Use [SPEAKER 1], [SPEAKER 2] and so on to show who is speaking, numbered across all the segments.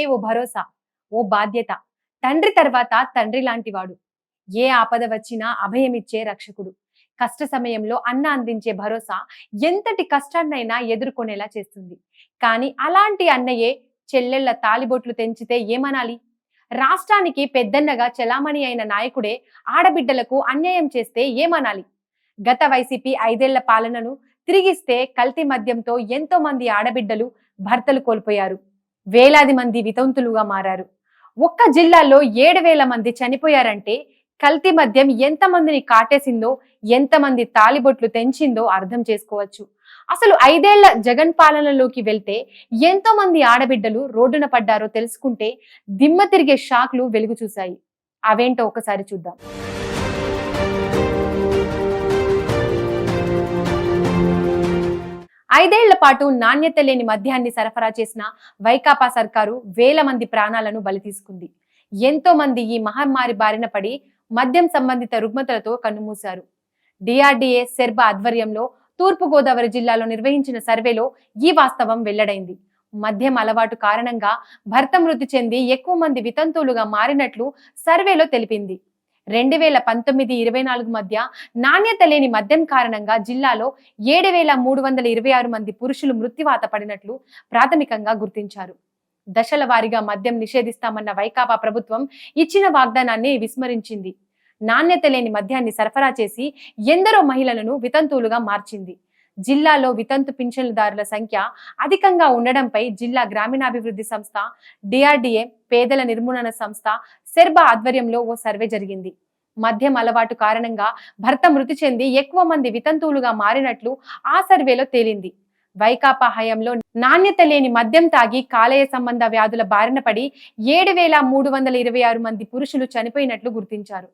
[SPEAKER 1] అంటే ఓ భరోసా ఓ బాధ్యత. తండ్రి తర్వాత తండ్రి లాంటివాడు. ఏ ఆపద వచ్చినా అభయమిచ్చే రక్షకుడు. కష్ట సమయంలో అన్న అందించే భరోసా ఎంతటి కష్టాన్నైనా ఎదుర్కొనేలా చేస్తుంది. కానీ అలాంటి అన్నయ్యే చెల్లెళ్ళ తాలిబొట్లు తెంచితే ఏమనాలి? రాష్ట్రానికి పెద్దన్నగా చెలామణి అయిన నాయకుడే ఆడబిడ్డలకు అన్యాయం చేస్తే ఏమనాలి? గత వైసీపీ ఐదేళ్ళ పాలనను తిరిగిస్తే కల్తీ మద్యంతో ఎంతో మంది ఆడబిడ్డలు భర్తలు కోల్పోయారు. వేలాది మంది వితంతులుగా మారారు. ఒక్క జిల్లాలో ఏడు వేల మంది చనిపోయారంటే కల్తీ మద్యం ఎంతమందిని కాటేసిందో ఎంతమంది తాలిబొట్లు తెంచిందో అర్థం చేసుకోవచ్చు. అసలు ఐదేళ్ళ జగన్ పాలనలోకి వెళ్తే ఎంతో మంది ఆడబిడ్డలు రోడ్డున పడ్డారో తెలుసుకుంటే దిమ్మ తిరిగే షాక్లు వెలుగు చూశాయి. అవేంటో ఒకసారి చూద్దాం. ఐదేళ్ళ పాటు నాణ్యత లేని మద్యాన్ని సరఫరా చేసిన వైకాపా సర్కారు వేల మంది ప్రాణాలను బలి తీసుకుంది. ఎంతో మంది ఈ మహమ్మారి బారిన పడి మద్యం సంబంధిత రుగ్మతలతో కన్నుమూశారు. డిఆర్డీఏ శర్బ ఆధ్వర్యంలో తూర్పు గోదావరి జిల్లాలో నిర్వహించిన సర్వేలో ఈ వాస్తవం వెల్లడైంది. మద్యం అలవాటు కారణంగా భర్త మృతి చెంది ఎక్కువ మంది వితంతువులుగా మారినట్లు సర్వేలో తెలిపింది. రెండు వేల పంతొమ్మిది ఇరవై నాలుగు మధ్య నాణ్యత లేని మద్యం కారణంగా జిల్లాలో ఏడు వేల మూడు వందల ఇరవై ఆరు మంది పురుషులు మృత్యువాత పడినట్లు ప్రాథమికంగా గుర్తించారు. దశల వారీగా మద్యం నిషేధిస్తామన్న వైకాపా ప్రభుత్వం ఇచ్చిన వాగ్దానాన్ని విస్మరించింది. నాణ్యత లేని మద్యాన్ని సరఫరా చేసి ఎందరో మహిళలను వితంతువులుగా మార్చింది. జిల్లాలో వితంతు పింఛన్దారుల సంఖ్య అధికంగా ఉండడంపై జిల్లా గ్రామీణాభివృద్ధి సంస్థ డిఆర్డిఏ పేదల నిర్మూలన సంస్థ సెర్బా ఆధ్వర్యంలో ఓ సర్వే జరిగింది. మద్యం అలవాటు కారణంగా భర్త మృతి చెంది ఎక్కువ మంది వితంతువులుగా మారినట్లు ఆ సర్వేలో తేలింది. వైకాపా హయాంలో నాణ్యత లేని మద్యం తాగి కాలేయ సంబంధ వ్యాధుల బారిన పడి ఏడు వేల మూడు వందల ఇరవై ఆరు మంది పురుషులు చనిపోయినట్లు గుర్తించారు.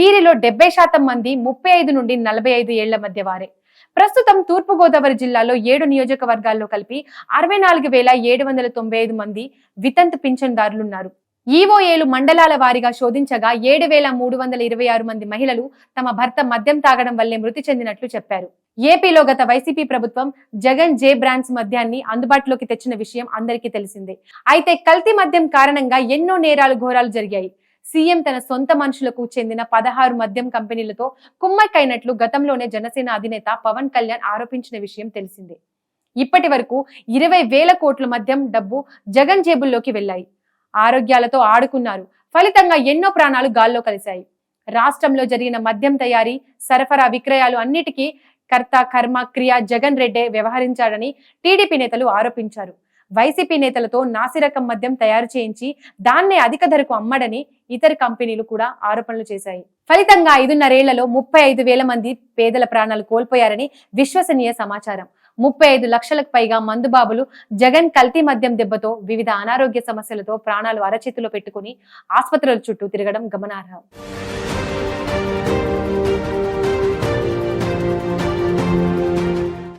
[SPEAKER 1] వీరిలో డెబ్బై శాతం మంది ముప్పై ఐదు నుండి నలభై ఐదు ఏళ్ళ మధ్య వారే. ప్రస్తుతం తూర్పు గోదావరి జిల్లాలో ఏడు నియోజకవర్గాల్లో కలిపి అరవై నాలుగు వేల ఏడు వందల తొంభై ఐదు మంది వితంతు పింఛన్దారులున్నారు. ఈఓఏలు మండలాల వారీగా శోధించగా ఏడు వేల మూడు వందల ఇరవై ఆరు మంది మహిళలు తమ భర్త మద్యం తాగడం వల్లే మృతి చెందినట్లు చెప్పారు. ఏపీలో గత వైసీపీ ప్రభుత్వం జగన్ జే బ్రాండ్స్ మద్యాన్ని అందుబాటులోకి తెచ్చిన విషయం అందరికీ తెలిసిందే. అయితే కల్తీ మద్యం కారణంగా ఎన్నో నేరాలు ఘోరాలు జరిగాయి. సీఎం తన సొంత మనుషులకు చెందిన పదహారు మద్యం కంపెనీలతో కుమ్మక్కైనట్లు గతంలోనే జనసేన అధినేత పవన్ కళ్యాణ్ ఆరోపించిన విషయం తెలిసిందే. ఇప్పటి వరకు ఇరవై వేల కోట్ల మద్యం డబ్బు జగన్ జేబుల్లోకి వెళ్ళాయి ఆరోగ్యాలతో ఆడుకున్నారు. ఫలితంగా ఎన్నో ప్రాణాలు గాల్లో కలిశాయి. రాష్ట్రంలో జరిగిన మద్యం తయారీ సరఫరా విక్రయాలు అన్నిటికీ కర్త కర్మ క్రియ జగన్ రెడ్డే వ్యవహరించాడని టీడీపీ నేతలు ఆరోపించారు. వైసీపీ నేతలతో నాసిరకం మద్యం తయారు చేయించి దాన్నే అధిక ధరకు అమ్మడని ఇతర కంపెనీలు కూడా ఆరోపణలు చేశాయి. ఫలితంగా ఐదున్నరేళ్ళలో ముప్పై ఐదు వేల మంది పేదల ప్రాణాలు కోల్పోయారని విశ్వసనీయ సమాచారం. ముప్పై ఐదు లక్షలకు పైగా మందుబాబులు జగన్ కల్తీ మద్యం దెబ్బతో వివిధ అనారోగ్య సమస్యలతో ప్రాణాలు అరచేతిలో పెట్టుకుని ఆసుపత్రుల చుట్టూ తిరగడం గమనార్హం.